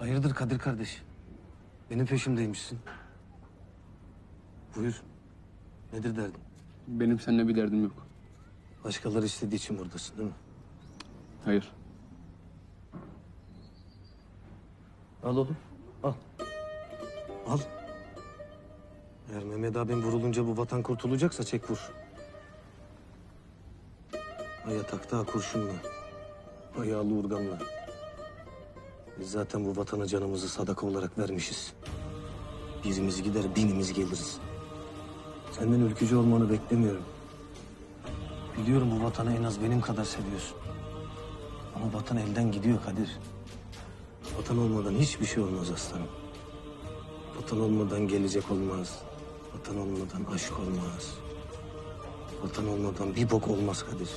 Hayırdır Kadir kardeş? Benim peşimdeymişsin. Buyur. Nedir derdin? Benim seninle bir derdim yok. Başkaları istediği için buradasın değil mi? Hayır. Al oğlum. Al. Al. Eğer Mehmet abim vurulunca bu vatan kurtulacaksa çek vur. Ha yatakta kurşunla. Ha yağlı urganla. Biz zaten bu vatana canımızı sadaka olarak vermişiz. Birimiz gider binimiz geliriz. Senden ülkücü olmanı beklemiyorum. Biliyorum bu vatanı en az benim kadar seviyorsun. Ama vatan elden gidiyor Kadir. Vatan olmadan hiçbir şey olmaz aslanım. Vatan olmadan gelecek olmaz. Vatan olmadan aşk olmaz. Vatan olmadan bir bok olmaz Kadir.